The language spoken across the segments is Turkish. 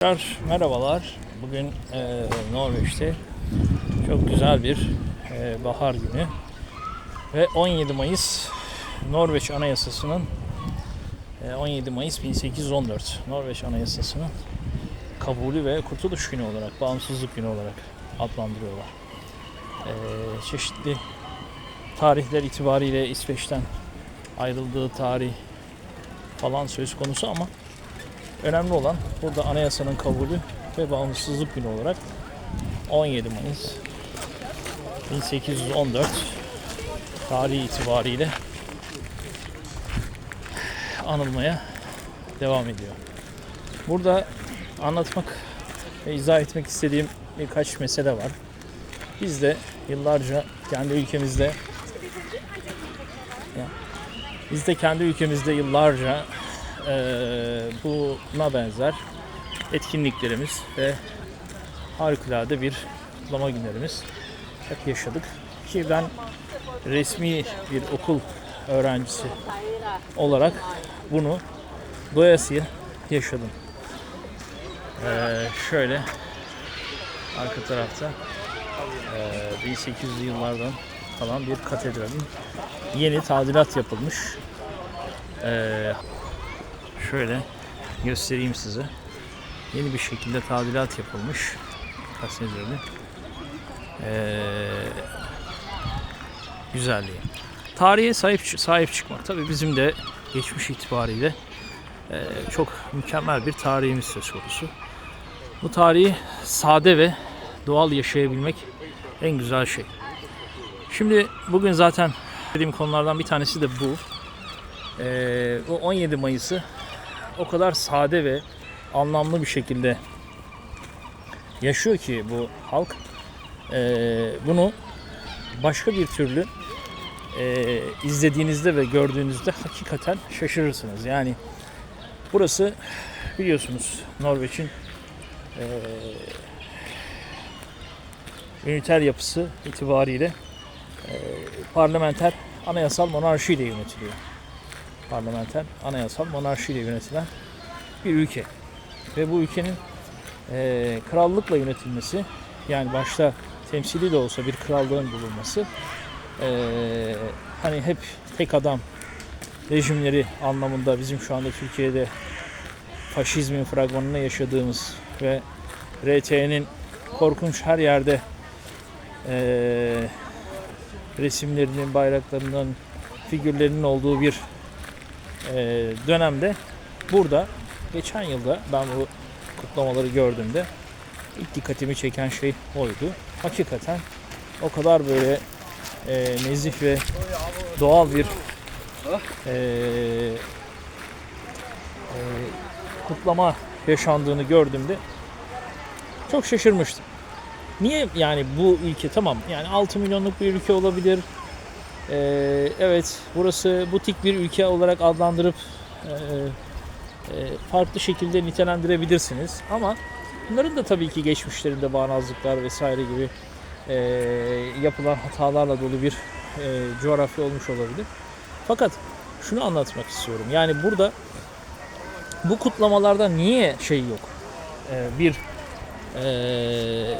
Tekrar Merhabalar. Bugün e, Norveç'te çok güzel bir e, bahar günü ve 17 Mayıs Norveç Anayasası'nın e, 17 Mayıs 1814 Norveç Anayasası'nın kabulü ve kurtuluş günü olarak, bağımsızlık günü olarak adlandırıyorlar. E, çeşitli tarihler itibariyle İsveç'ten ayrıldığı tarih falan söz konusu ama Önemli olan burada anayasanın kabulü ve bağımsızlık günü olarak 17 Mayıs 1814 tarihi itibariyle anılmaya devam ediyor. Burada anlatmak ve izah etmek istediğim birkaç mesele var. Biz de yıllarca kendi ülkemizde biz de kendi ülkemizde yıllarca eee, buna benzer etkinliklerimiz ve harikulade bir kutlama günlerimiz hep yaşadık. Ki ben resmi bir okul öğrencisi olarak bunu doyasıya yaşadım. Eee, şöyle arka tarafta eee 1800'lü yıllardan kalan bir katedralin yeni tadilat yapılmış. Eee şöyle göstereyim size. Yeni bir şekilde tadilat yapılmış katedrali. Ee, güzelliği. Tarihe sahip sahip çıkmak. Tabii bizim de geçmiş itibariyle e, çok mükemmel bir tarihimiz söz konusu. Bu tarihi sade ve doğal yaşayabilmek en güzel şey. Şimdi bugün zaten dediğim konulardan bir tanesi de bu. Ee, bu 17 Mayıs'ı o kadar sade ve anlamlı bir şekilde yaşıyor ki bu halk. Ee, bunu başka bir türlü e, izlediğinizde ve gördüğünüzde hakikaten şaşırırsınız. Yani burası biliyorsunuz Norveç'in e, üniter yapısı itibariyle e, parlamenter anayasal monarşi ile yönetiliyor parlamenter anayasal monarşiyle yönetilen bir ülke. Ve bu ülkenin eee, krallıkla yönetilmesi yani başta temsili de olsa bir krallığın bulunması eee, hani hep tek adam rejimleri anlamında bizim şu anda Türkiye'de faşizmin fragmanını yaşadığımız ve RT'nin korkunç her yerde eee resimlerinin, bayraklarının, figürlerinin olduğu bir e, dönemde burada geçen yılda ben bu kutlamaları gördüğümde ilk dikkatimi çeken şey oydu. Hakikaten o kadar böyle e, nezih ve doğal bir e, e, kutlama yaşandığını gördüğümde çok şaşırmıştım. Niye yani bu ülke tamam yani 6 milyonluk bir ülke olabilir, ee, evet, burası butik bir ülke olarak adlandırıp e, e, farklı şekilde nitelendirebilirsiniz. Ama bunların da tabii ki geçmişlerinde bağnazlıklar vesaire gibi e, yapılan hatalarla dolu bir e, coğrafya olmuş olabilir. Fakat şunu anlatmak istiyorum. Yani burada bu kutlamalarda niye şey yok? E, bir e,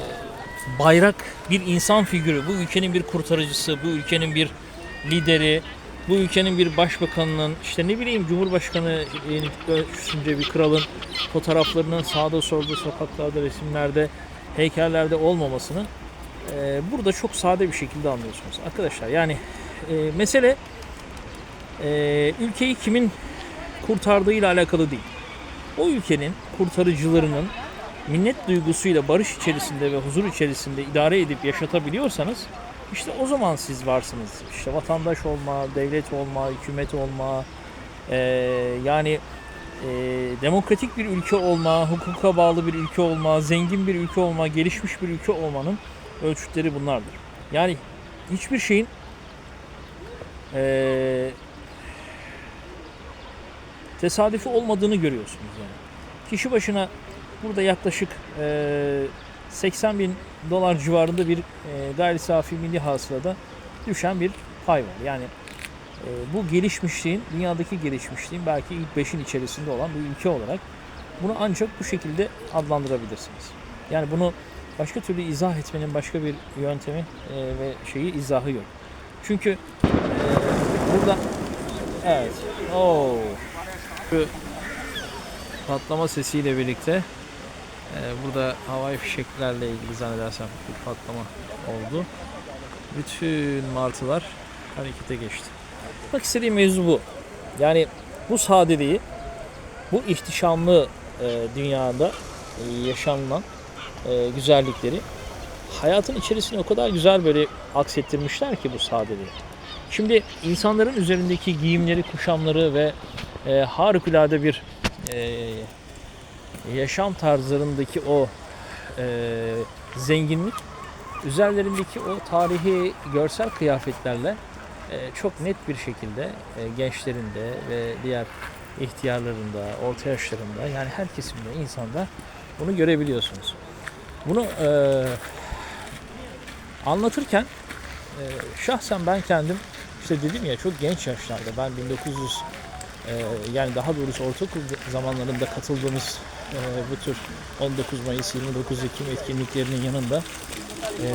bayrak, bir insan figürü, bu ülkenin bir kurtarıcısı, bu ülkenin bir lideri, bu ülkenin bir başbakanının, işte ne bileyim Cumhurbaşkanı düşünce bir kralın fotoğraflarının sağda solda sokaklarda, resimlerde, heykellerde olmamasını e, burada çok sade bir şekilde anlıyorsunuz. Arkadaşlar yani e, mesele e, ülkeyi kimin kurtardığıyla alakalı değil. O ülkenin kurtarıcılarının minnet duygusuyla barış içerisinde ve huzur içerisinde idare edip yaşatabiliyorsanız işte o zaman siz varsınız. İşte vatandaş olma, devlet olma, hükümet olma, eee, yani eee, demokratik bir ülke olma, hukuka bağlı bir ülke olma, zengin bir ülke olma, gelişmiş bir ülke olmanın ölçütleri bunlardır. Yani hiçbir şeyin eee tesadüfi olmadığını görüyorsunuz yani. Kişi başına burada yaklaşık eee 80 bin dolar civarında bir e, gayri safi milli hasılada düşen bir pay var. Yani e, bu gelişmişliğin, dünyadaki gelişmişliğin belki ilk 5'in içerisinde olan bir ülke olarak Bunu ancak bu şekilde adlandırabilirsiniz. Yani bunu başka türlü izah etmenin başka bir yöntemi e, ve şeyi izahı yok. Çünkü e, burada evet o şu patlama sesiyle birlikte burada havai fişeklerle ilgili zannedersem bir patlama oldu. Bütün martılar harekete geçti. Bak istediğim mevzu bu. Yani bu sadeliği, bu ihtişamlı e, dünyada e, yaşanılan e, güzellikleri hayatın içerisine o kadar güzel böyle aksettirmişler ki bu sadeliği. Şimdi insanların üzerindeki giyimleri, kuşamları ve e, harikulade bir e, yaşam tarzlarındaki o e, zenginlik üzerlerindeki o tarihi görsel kıyafetlerle e, çok net bir şekilde e, gençlerinde ve diğer ihtiyarlarında, orta yaşlarında yani her kesimde insanda bunu görebiliyorsunuz. Bunu e, anlatırken e, şahsen ben kendim işte dedim ya çok genç yaşlarda ben 1900 e, yani daha doğrusu ortaokul zamanlarında katıldığımız e, bu tür 19 Mayıs 29 Ekim etkinliklerinin yanında e,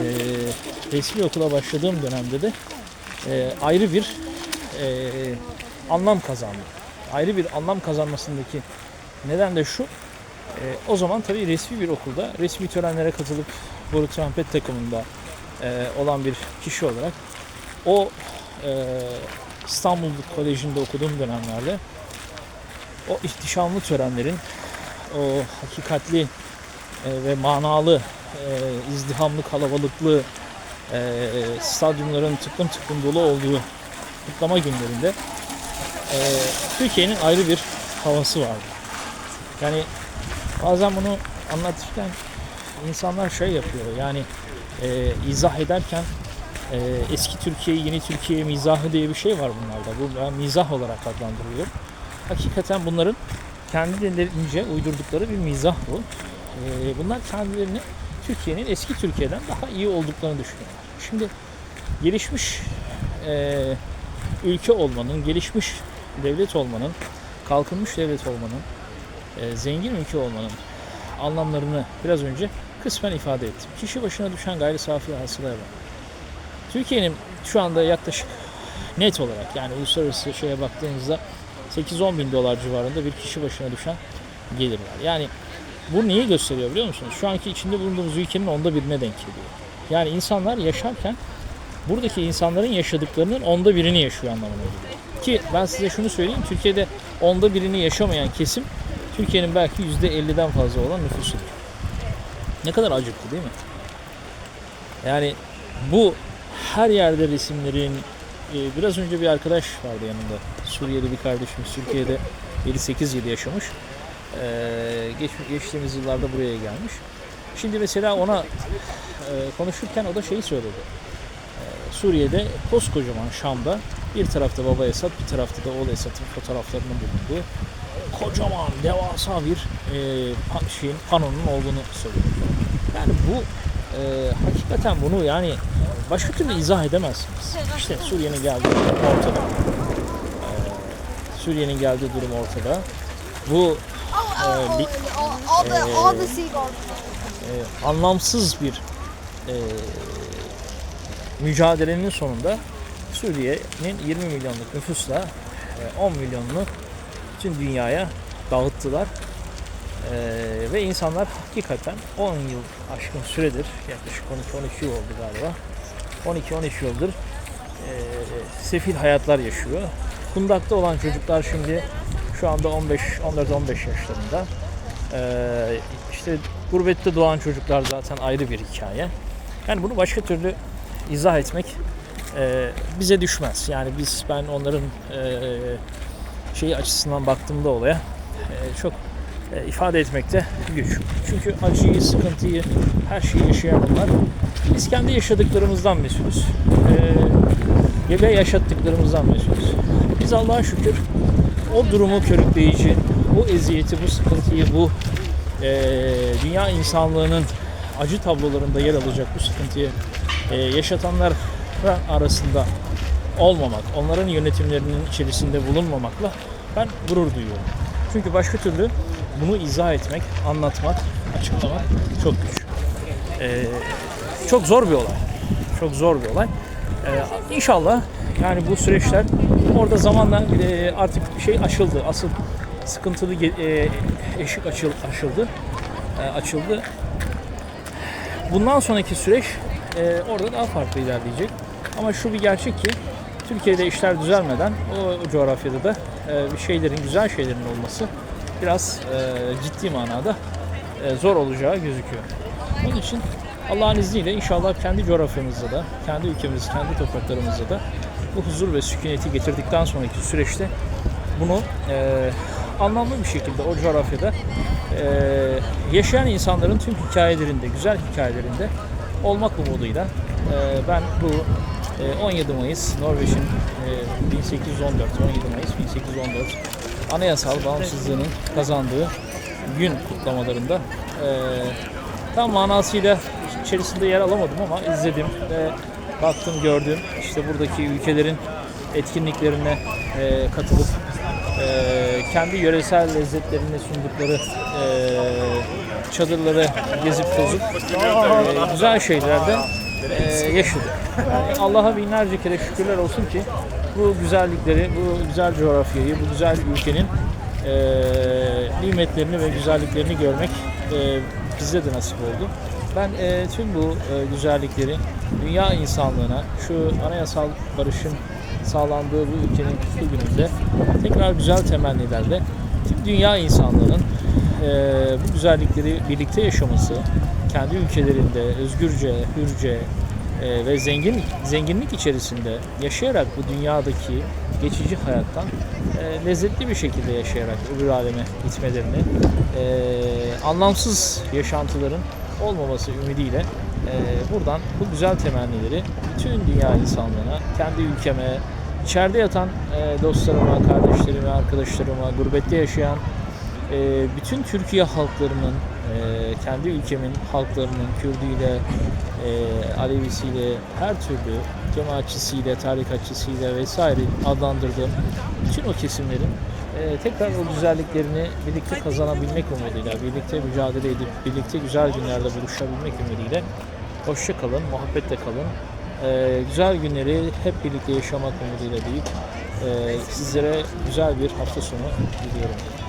resmi okula başladığım dönemde de e, ayrı bir e, anlam kazandı. Ayrı bir anlam kazanmasındaki neden de şu. e, o zaman tabii resmi bir okulda resmi törenlere katılıp Boru Trompet takımında e, olan bir kişi olarak o e, İstanbul Koleji'nde okuduğum dönemlerde o ihtişamlı törenlerin o hakikatli e, ve manalı e, izdihamlı kalabalıklı e, stadyumların tıklım tıklım dolu olduğu kutlama günlerinde e, Türkiye'nin ayrı bir havası vardı. Yani bazen bunu anlatırken insanlar şey yapıyor yani e, izah ederken e, eski Türkiye, yeni Türkiye mizahı diye bir şey var bunlarda. Bu ben mizah olarak adlandırıyorum. Hakikaten bunların kendilerince uydurdukları bir mizah bu. E, bunlar kendilerini Türkiye'nin eski Türkiye'den daha iyi olduklarını düşünüyorlar. Şimdi gelişmiş e, ülke olmanın, gelişmiş devlet olmanın, kalkınmış devlet olmanın, e, zengin ülke olmanın anlamlarını biraz önce kısmen ifade ettim. Kişi başına düşen gayri safi hasılaya bak. Türkiye'nin şu anda yaklaşık net olarak yani uluslararası şeye baktığınızda 8-10 bin dolar civarında bir kişi başına düşen gelir var. Yani bu neyi gösteriyor biliyor musunuz? Şu anki içinde bulunduğumuz ülkenin onda birine denk geliyor. Yani insanlar yaşarken buradaki insanların yaşadıklarının onda birini yaşıyor anlamına geliyor. Ki ben size şunu söyleyeyim. Türkiye'de onda birini yaşamayan kesim Türkiye'nin belki %50'den fazla olan nüfusudur. Ne kadar acıklı değil mi? Yani bu her yerde resimlerin e, biraz önce bir arkadaş vardı yanında. Suriyeli bir kardeşimiz Türkiye'de 7-8 yıl yaşamış. Ee, geç, geçtiğimiz yıllarda buraya gelmiş. Şimdi mesela ona e, konuşurken o da şeyi söyledi. Ee, Suriye'de koskocaman Şam'da bir tarafta baba Esad bir tarafta da oğul Esad'ın fotoğraflarının bulunduğu kocaman devasa bir e, şeyin panonun olduğunu söylüyor. Yani bu e, hakikaten bunu yani başka türlü izah edemezsiniz. İşte Suriye'nin geldiği durum ortada. Ee, Suriye'nin geldiği durum ortada. Bu oh, bir- seagulls. e, anlamsız bir e, mücadelenin sonunda Suriye'nin 20 milyonluk nüfusla e, 10 milyonunu tüm dünyaya dağıttılar. E, ve insanlar hakikaten 10 yıl aşkın süredir yaklaşık 12-13 yıl oldu galiba 12-13 yıldır e, sefil hayatlar yaşıyor. Kundakta olan çocuklar şimdi şu anda 15 14-15 yaşlarında. E, işte gurbette doğan çocuklar zaten ayrı bir hikaye. Yani bunu başka türlü izah etmek e, bize düşmez. Yani biz ben onların e, şeyi açısından baktığımda olaya e, çok e, ifade etmekte güç. Çünkü acıyı, sıkıntıyı, her şeyi yaşayan bunlar. Biz kendi yaşadıklarımızdan mesulüz. E, ve yaşattıklarımızdan mesulüz. Biz Allah'a şükür o durumu körükleyici, bu eziyeti, bu sıkıntıyı, bu e, dünya insanlığının acı tablolarında yer alacak bu sıkıntıyı e, yaşatanlar arasında olmamak, onların yönetimlerinin içerisinde bulunmamakla ben gurur duyuyorum. Çünkü başka türlü bunu izah etmek, anlatmak, açıklamak çok güç. Ee, çok zor bir olay. Çok zor bir olay. Ee, inşallah yani bu süreçler orada zamanla e, artık şey aşıldı. Asıl sıkıntılı e, eşik açıl, aşıldı. E, açıldı. Bundan sonraki süreç e, orada daha farklı ilerleyecek. Ama şu bir gerçek ki Türkiye'de işler düzelmeden o, coğrafyada da e, bir şeylerin, güzel şeylerin olması biraz e, ciddi manada e, zor olacağı gözüküyor. Onun için Allah'ın izniyle inşallah kendi coğrafyamızda da, kendi ülkemiz, kendi topraklarımızda da bu huzur ve sükuneti getirdikten sonraki süreçte bunu e, anlamlı bir şekilde o coğrafyada e, yaşayan insanların tüm hikayelerinde, güzel hikayelerinde olmak umuduyla e, ben bu e, 17 Mayıs Norveç'in e, 1814, 17 Mayıs 1814 anayasal bağımsızlığının kazandığı gün kutlamalarında e, tam manasıyla içerisinde yer alamadım ama izledim ve baktım gördüm. İşte buradaki ülkelerin etkinliklerine e, katılıp e, kendi yöresel lezzetlerini sundukları e, çadırları gezip tozup e, güzel şeylerde e, yaşadık. Yani Allah'a binlerce kere şükürler olsun ki bu güzellikleri, bu güzel coğrafyayı, bu güzel ülkenin e, nimetlerini ve güzelliklerini görmek e, bize de nasip oldu. Ben e, tüm bu e, güzellikleri dünya insanlığına şu anayasal barışın sağlandığı bu ülkenin kutlu gününde tekrar güzel temennilerle tüm dünya insanlığının e, bu güzellikleri birlikte yaşaması, kendi ülkelerinde özgürce, hürce e, ve zengin zenginlik içerisinde yaşayarak bu dünyadaki geçici hayattan e, lezzetli bir şekilde yaşayarak öbür aleme gitmelerini, e, anlamsız yaşantıların olmaması ümidiyle e, buradan bu güzel temennileri bütün dünya insanlığına, kendi ülkeme, içeride yatan e, dostlarıma, kardeşlerime, arkadaşlarıma, gurbette yaşayan e, bütün Türkiye halklarının, e, kendi ülkemin halklarının Kürdüyle, e, Alevisiyle, her türlü cemaatçisiyle, tarikatçısıyla vesaire adlandırdığım bütün o kesimlerin e, tekrar o güzelliklerini birlikte kazanabilmek umuduyla, birlikte mücadele edip, birlikte güzel günlerde buluşabilmek umuduyla hoşça kalın, muhabbetle kalın. E, güzel günleri hep birlikte yaşamak umuduyla deyip e, sizlere güzel bir hafta sonu diliyorum.